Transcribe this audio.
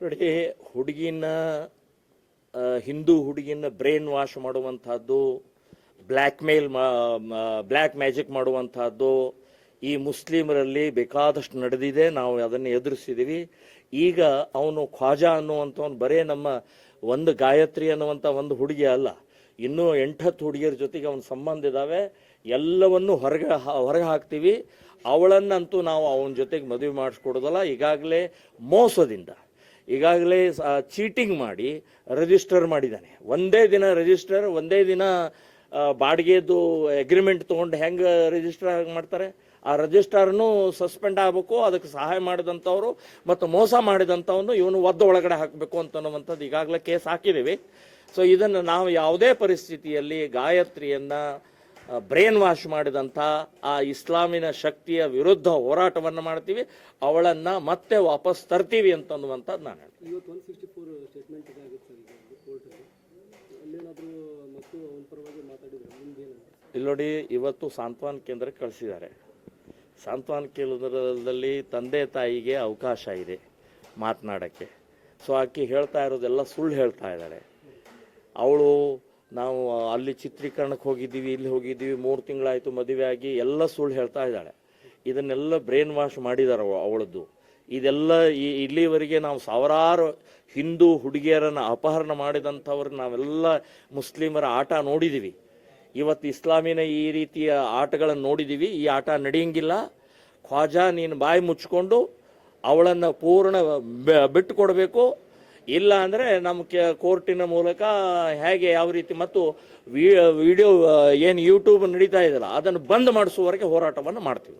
ನೋಡಿ ಹುಡುಗಿನ ಹಿಂದೂ ಹುಡುಗಿನ ಬ್ರೈನ್ ವಾಶ್ ಮಾಡುವಂಥದ್ದು ಬ್ಲ್ಯಾಕ್ ಮೇಲ್ ಬ್ಲ್ಯಾಕ್ ಮ್ಯಾಜಿಕ್ ಮಾಡುವಂತಹದ್ದು ಈ ಮುಸ್ಲಿಮರಲ್ಲಿ ಬೇಕಾದಷ್ಟು ನಡೆದಿದೆ, ನಾವು ಅದನ್ನು ಎದುರಿಸಿದ್ದೀವಿ. ಈಗ ಅವನು ಖ್ವಾಜಾ ಅನ್ನುವಂಥವನು, ಬರೇ ನಮ್ಮ ಒಂದು ಗಾಯತ್ರಿ ಅನ್ನುವಂಥ ಒಂದು ಹುಡುಗಿ ಅಲ್ಲ. ಇನ್ನೂ ಎಂಟತ್ತು ಹುಡುಗಿಯರ ಜೊತೆಗೆ ಅವನ ಸಂಬಂಧ ಇದ್ದಾವೆ ಎಲ್ಲವನ್ನು ಹೊರಗೆ ಹೊರಗೆ ಹಾಕ್ತೀವಿ. ಅವಳನ್ನಂತೂ ನಾವು ಅವನ ಜೊತೆಗೆ ಮದುವೆ ಮಾಡಿಸ್ಕೊಡೋದಲ್ಲ. ಈಗಾಗಲೇ ಮೋಸದಿಂದ, ಈಗಾಗಲೇ ಚೀಟಿಂಗ್ ಮಾಡಿ ರಿಜಿಸ್ಟರ್ ಮಾಡಿದ್ದಾನೆ. ಒಂದೇ ದಿನ ರಿಜಿಸ್ಟರ್, ಒಂದೇ ದಿನ ಬಾಡಿಗೆದು ಅಗ್ರಿಮೆಂಟ್ ತೊಗೊಂಡು ಹೆಂಗೆ ರಿಜಿಸ್ಟರ್ ಮಾಡ್ತಾರೆ? ಆ ರಿಜಿಸ್ಟರ್ನು ಸಸ್ಪೆಂಡ್ ಆಗಬೇಕು, ಅದಕ್ಕೆ ಸಹಾಯ ಮಾಡಿದಂಥವ್ರು ಮತ್ತು ಮೋಸ ಮಾಡಿದಂಥವನು ಇವನು ಒದ್ದ ಒಳಗಡೆ ಹಾಕಬೇಕು ಅಂತನ್ನುವಂಥದ್ದು ಈಗಾಗಲೇ ಕೇಸ್ ಹಾಕಿದ್ದೀವಿ ಸೊ ಇದನ್ನು ನಾವು ಯಾವುದೇ ಪರಿಸ್ಥಿತಿಯಲ್ಲಿ ಗಾಯತ್ರಿಯನ್ನು ಬ್ರೇನ್ ವಾಶ್ ಮಾಡಿದಂಥ ಆ ಇಸ್ಲಾಮಿನ ಶಕ್ತಿಯ ವಿರುದ್ಧ ಹೋರಾಟವನ್ನು ಮಾಡ್ತೀವಿ. ಅವಳನ್ನು ಮತ್ತೆ ವಾಪಸ್ ತರ್ತೀವಿ ಅಂತನ್ನುವಂಥದ್ದು ನಾನು ಹೇಳ್ತೀನಿ. ಇಲ್ಲಿ ನೋಡಿ ಇವತ್ತು ಸಾಂತ್ವನ ಕೇಂದ್ರಕ್ಕೆ ಕಳಿಸಿದ್ದಾರೆ. ಸಾಂತ್ವನ ಕೇಂದ್ರದಲ್ಲಿ ತಂದೆ ತಾಯಿಗೆ ಅವಕಾಶ ಇದೆ ಮಾತನಾಡೋಕ್ಕೆ. ಸೊ ಆಕೆ ಹೇಳ್ತಾ ಇರೋದೆಲ್ಲ ಸುಳ್ಳು ಹೇಳ್ತಾ ಇದ್ದಾಳೆ. ಅವಳು ನಾವು ಅಲ್ಲಿ ಚಿತ್ರೀಕರಣಕ್ಕೆ ಹೋಗಿದ್ದೀವಿ, ಇಲ್ಲಿ ಹೋಗಿದ್ದೀವಿ, ಮೂರು ತಿಂಗಳಾಯಿತು ಮದುವೆ ಆಗಿ ಎಲ್ಲ ಸುಳ್ಳು ಹೇಳ್ತಾ ಇದ್ದಾಳೆ. ಇದನ್ನೆಲ್ಲ ಬ್ರೈನ್ ವಾಶ್ ಮಾಡಿದ್ದಾರೆ ಅವಳದ್ದು. ಇದೆಲ್ಲ ಈ ಇಲ್ಲಿವರೆಗೆ ನಾವು ಸಾವಿರಾರು ಹಿಂದೂ ಹುಡುಗಿಯರನ್ನು ಅಪಹರಣ ಮಾಡಿದಂಥವ್ರು ನಾವೆಲ್ಲ ಮುಸ್ಲಿಮರ ಆಟ ನೋಡಿದ್ದೀವಿ. ಇವತ್ತು ಇಸ್ಲಾಮಿನ ಈ ರೀತಿಯ ಆಟಗಳನ್ನು ನೋಡಿದ್ದೀವಿ ಈ ಆಟ ನಡೆಯಂಗಿಲ್ಲ. ಖ್ವಾಜಾ ನೀನು ಬಾಯಿ ಮುಚ್ಚಿಕೊಂಡು ಅವಳನ್ನು ಪೂರ್ಣ ಬಿಟ್ಟು ಕೊಡಬೇಕು ಇಲ್ಲ ಅಂದರೆ ನಮ್ಮ ಕೋರ್ಟಿನ ಮೂಲಕ ಹೇಗೆ ಯಾವ ರೀತಿ ಮತ್ತು ವಿಡಿಯೋ, ಏನು ಯೂಟ್ಯೂಬ್ ನಡೀತಾ ಇದೆಯಲ್ಲ, ಅದನ್ನು ಬಂದ್ ಮಾಡಿಸುವವರೆಗೆ ಹೋರಾಟವನ್ನು ಮಾಡ್ತೀವಿ